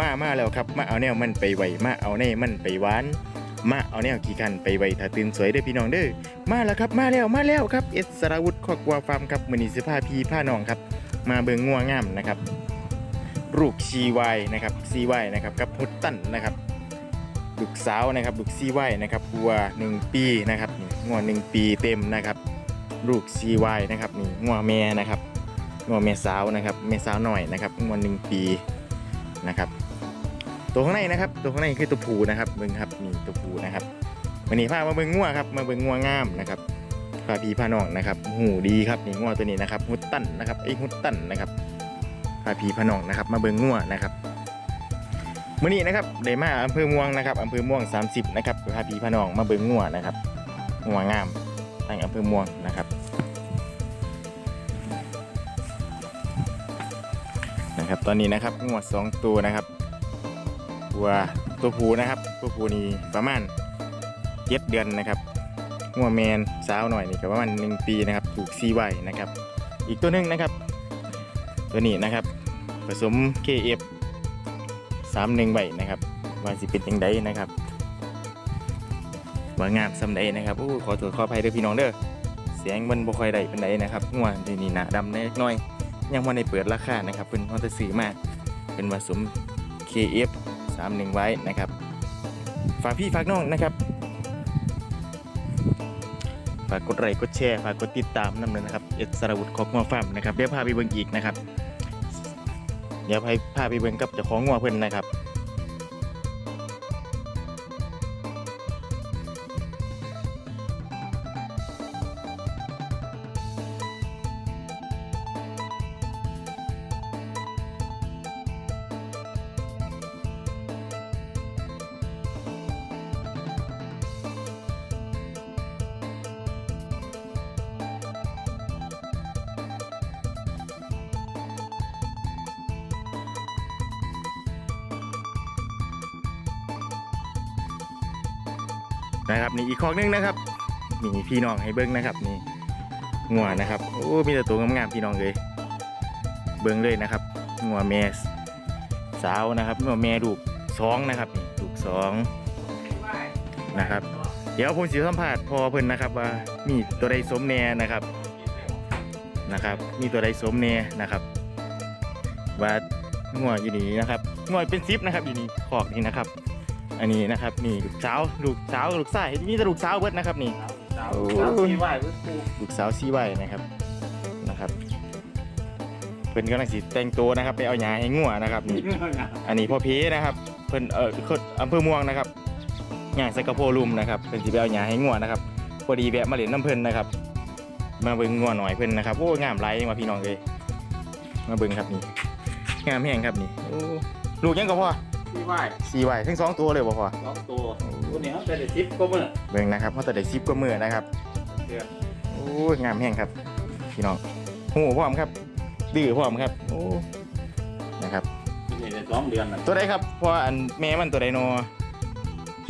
มามาแล้วครับ มาเอาแนวมันไปไวมาเอาแนวมันไปหวาน มาเอาแนวกี่คันไปไวถ้าตื่นสวยเด้อพี่น้องเด้อมาแล้วครับมาแล้วมาแล้วครับเอสสราวุธครอบครัวฟาร์มครับมือนีสิพาพีผ้าน้องครับ มาเบิงงัวงามนะครับลูกชีไวนะครับซีไวนะครับกับฮุตตันนะครับลูกสาวนะครับลูกซีไวนะครับวัวหนึ่งปีนะครับนี่งัวหนึ่งปีเต็มนะครับลูกซีไวนะครับนี่งัวแม่นะครับงัวแม่สาวนะครับแม่สาวหน่อยนะครับงัวหนึ่งปีนะครับ ตัวข้างในนะครับ ตัวข้างในคือตัวผูนะครับเบิงครับนี่ตัวผูนะครับวันนี้พามาเบิงงัวครับมาเบิงงัวงามนะครับพาพีพาน้องนะครับหูดีครับนี่งัวตัวนี้นะครับฮุตตันนะครับไอ้ฮุตตันนะครับพาพีพาน้องนะครับ มาเบิงงัวนะครับมื่อนี้นะครับได้มาอำเภอม่วงนะครับอำเภอม่วง 30นะครับพาพีพาน้องมาเบิงงัวนะครับงัวงามตั้งอำเภอม่วงนะครับนะครับตอนนี้นะครับงัวสองตัวนะครับ วัวตัวผูนะครับตัวผูนี่ประมาณเจ็ดเดือนนะครับงัวแมนสาวหน่อยนี่ก็ประมาณหนึ่งปีนะครับถูกซีไว้นะครับ อีกตัวหนึงนะครับ ตัวนี้นะครับ ผสม KF 31ใบนะครับว่าสิเป็นยังไงนะครับว่างามสำใดนะครับโอ้ขอโทษขออภัยเด้อพี่น้องเด้อเสียงมันบ่ค่อยได้ปานใดนะครับงัวตัวนี้หน้าดำเล็กน้อย ยังบ่ได้เปิดราคานะครับเพิ่นเฮาจะซื้อมาเป็นผสม KF 31 ไว้นะครับ ฝากพี่ฝากน้องนะครับ ฝากกดไลค์กดแชร์ฝากกดติดตามนำเลยนะครับ เอ็ดสารวุฒิของงัวฟาร์มนะครับเดี๋ยวพาไปเบิ่งอีกนะครับ เดี๋ยวพาพาไปเบิ่งกับเจ้าของงัวเพื่อนนะครับ นะครับนี่อีกคอกหนึงนะครับนี่พี่น้องให้เบิ้งนะครับนี่งัวนะครับโอ้มีแต่ตัวงามๆพี่น้องเลยเบิ้งเลยนะครับงัวแม่สาวนะครับงัวแม่ลูกสองนะครับนี่ลูกสองนะครับ เดี๋ยวผมสิสัมภาษณ์พอเพิ่นนะครับว่ามีตัวใดสมแน่นะครับนะครับ มีตัวใดสมแน่นะครับว่างัวอยู่นี่นะครับงัวเป็นซิปนะครับอยู่นี่คอกนี่นะครับ อันนี้นะครับนี่ลูกสาวลูกสาวลูกชายมีแต่ลูกสาวเบิดนะครับนี่ สาวโอ้สาวที่ไหวเพื่อนครูลูกสาวซีไว้นะครับนะครับเพิ่นกำลังสิแต่งตัวนะครับ ไปเอาหญ้าให้งัวนะครับนี่ อันนี้พ่อเพนะครับ เพิ่นเออคนอำเภอม่วงนะครับย่างใส่กระโพลุมนะครับเพิ่นสิไปเอาหญ้าให้งัวนะครับพอดีแวะมาเล่นน้ำเพิ่นนะครับ มาเบิ่งงัวหน่อยเพิ่นนะครับโอ้งามหลายมาพี่น้องเลยมาเบิ่งครับนี่งามแห้งครับนี่โอ้ลูกยังก็พอ ที่ไหวซีไว้ทั้งสองตัวเลยบ่พอสองตัวตัวนี้เขาเป็นทิปก็เมื่อเบิ่งนะครับเขาแต่ได้ซิปก็มือนะครับเดือนโอ้ยงามแห้งครับ พี่น้องหูพร้อมครับดื้อพร้อมครับโอ้นะครับนี่ในสองเดือนนะตัวใดครับเพราะอันแม่มันตัวใดโน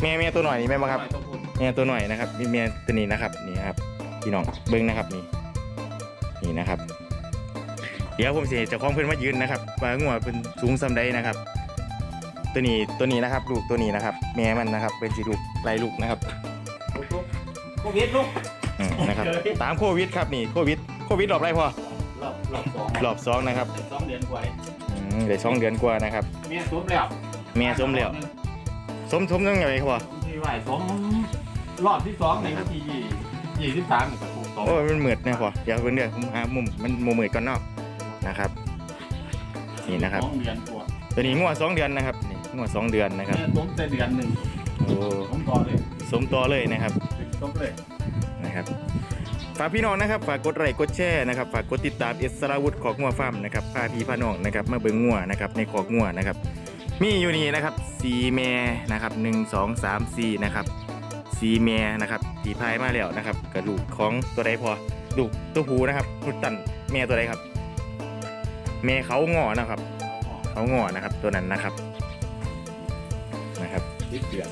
แม่แม่ตัวหน่อยนี่แม่นบ่ครับ ต้องพูดแม่ตัวหน่อยนะครับมีแม่ตัวนี้นะครับนี่ครับพี่น้องเบิ่งนะครับนี่นี่นะครับ เดี๋ยวผมสิให้เจ้าของเพิ่นมายืนนะครับว่างัวเพิ่นสูงซำใดนะครับ ตัวนี้ตัวนี้นะครับลูกตัวนี้นะครับ แม่มันนะครับ เป็นสีลูกไล่ลูกนะครับลูกโควิดลูกอืมนะครับตามโควิดครับนี่โควิดโควิดรอบไรพอรอบรอบสองรอบสองนะครับสองเดือนกว่าอืมได้สองเดือนกว่านะครับเมียสมแล้วแม่สมแล้วสมสมยังไงครับพ่อที่ไหวสมรอบที่สองในวันที่ยี่สิบสามกับถูกสองโอ้ยมันเหมือดนะพ่อเดี๋ยวเพิ่นเดี๋ยวผมหามุมมันมุมเหมือดก่อนเนาะนะครับ นี่นะครับสองเดือนกว่าตัวนี้งวดสองเดือนนะครับนี่ งวดสองเดือนนะครับเมียสมแต่เดือนหนึ่งโอ้สมต่อเลยสมตัวเลยนะครับสมเลยนะครับ ฝากพี่น้องนะครับ ฝากกดไลค์กดแชร์นะครับ ฝากกดติดตามเอสราวุธของงัวฟาร์มนะครับพาพี่พาน้องนะครับมาเบิ่งงัวนะครับในขอกงัวนะครับ มีอยู่นี่นะครับสีแม่นะครับหนึ่งสองสามสี่นะครับสีแม่นะครับสีพายมาแล้วนะครับกระดูกของตัวใดพอดูกตัวผูนะครับนุตันแม่ตัวใดครับ แม่เขางอนะครับ เขางอนะครับตัวนั้นนะครับ นะครับสิบเดือน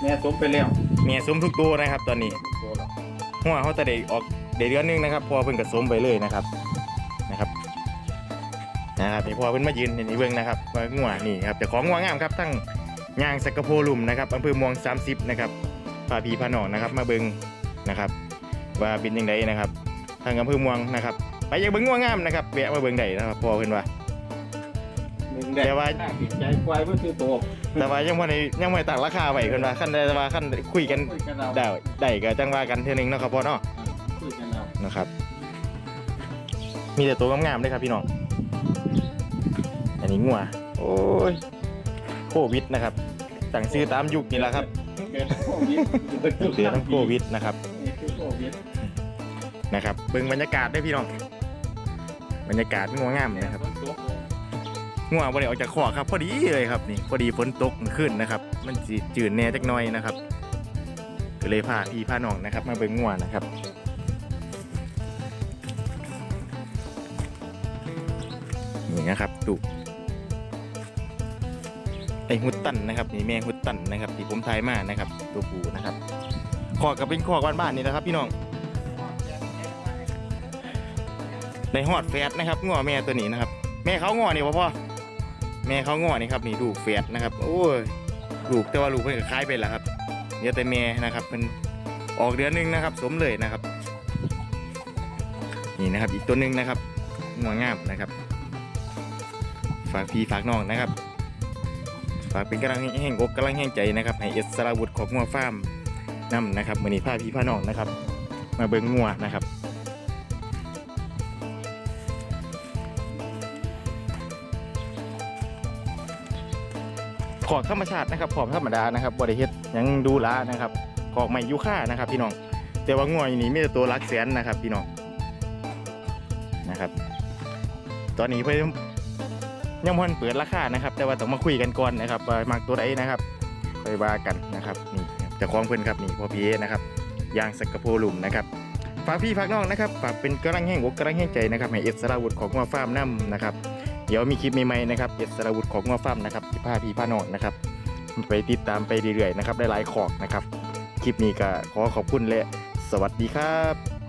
เมียสมไปแล้วแม่สมทุกตัวนะครับ ตอนนี้ตัวละหัวเขาจะได้ออกได้เดือนหนึงนะครับ พอเพิ่งกระสมไปเลยนะครับนะครับนนะครับนี่พอเพิ่นมายืนนี่เบิ่งนะครับว่างัวนี่ครับเจ้าของงัวงามครับทั้งย่างสักกะโพลุมนะครับอำเภอเมวง30นะครับพาพี่พาน้องนะครับ มาเบิ่งนะครับ ว่าเป็นยังไงนะครับทางอำเภอเมวงนะครับ ไปอยากเบิ่งงัวงามนะครับแวะมาเบิ่งได้นะครับพอเพิ่นว่า แต่ว่า ติดใจควายก็คือตัวแต่ว่ายังบ่ได้ยังบ่ได้ตั้งราคาไว้เพิ่นว่าคันใดแต่ว่าคันคุยกันคุยกันเอาได้ได้ก็จังว่ากันเทื่อนึงเนาะครับพ่อเนาะคุยกันเอานะครับ มีแต่ตัวงามๆเลยครับพี่น้องอันนี้งัวโอ้ยโควิดนะครับสั่งซื้อตามยุคนี่แหละครับเกิดโควิดเตือนทั้งโควิดนะครับนี่คือโควิดนะครับเบิ่งบรรยากาศได้วยพี่น้อง บรรยากาศงัวงามนะครับ ฝนตกเลย งัวบ่ได้ออกจากขอครับ พอดีเลยครับนี่พอดีฝนตกขึ้นนะครับ มันสิจืดแน่จักหน่อยนะครับก็เลยพาพี่พาน้องนะครับ มาเบิ่งงัวนะครับนี่นะครับดูไอฮุตตันนะครับนี่แม่ฮุตตันนะครับที่ผมทายมานะครับ ตัวผูนะครับขอกก็เป็นขอกบ้านๆนี่นะครับ พี่น้องในฮอดแฟดนะครับงอแม่ตัวนี้นะครับ แม่เขาง้อนี่พ่อพ่อ แม่เขาง้อนี่ครับนี่ลูกแฟดนะครับโอ้ยลูกแต่ว่าลูกเพิ่นก็คล้ายไปแล้วครับเดี๋ยแต่แม่นะครับมันออกเดือนหนึงนะครับ สมเลยนะครับ นี่นะครับอีกตัวหนึงนะครับงัวงามนะครับ ฝากพี่ฝากน้องนะครับ ฝากเป็นกำลังแห่งอกกำลังแห่งใจนะครับให้เอสราวุธของงัวฟาร์มนำนะครับมือนี้พาพี่พาน้องนะครับ มาเบิ่งงัวนะครับ ขอกธรรมชาตินะครับขอกธรรมดานะครับบริเฮ็ดยังดูแลนะครับขอกไม้ยูค่านะครับ พี่น้อง แต่ว่างัวอยนี่มีแต่ตัวหลักแสนนะครับ พี่น้องนะครับ ตอนนี้เพิ่นยังพันเปิดราคานะครับ แต่ว่าต้องมาคุยกันก่อนนะครับว่ามากตัวใดนะครับไปว่ากันนะครับนี่จะคล้องเพื่อนครับนี่พอพีเอนะครับยางสักกะโพลุมนะครับฝากพี่ฝากน้องนะครับฝากเป็นกำลังแห่งอกกำลังแห่งใจนะครับให้เอสราวุธของงัวฟาร์มนํนะครับ ดี๋ยวมีคลิปใหม่ๆนะครับเอสราวุธของงัวฟาร์มนะครับผีผ้าพี่พานองนะครับไปติดตามไปเรื่อยๆนะครับหลายๆขอกนะครับ คลิปนี้ก็ขอขอบคุณและสวัสดีครับ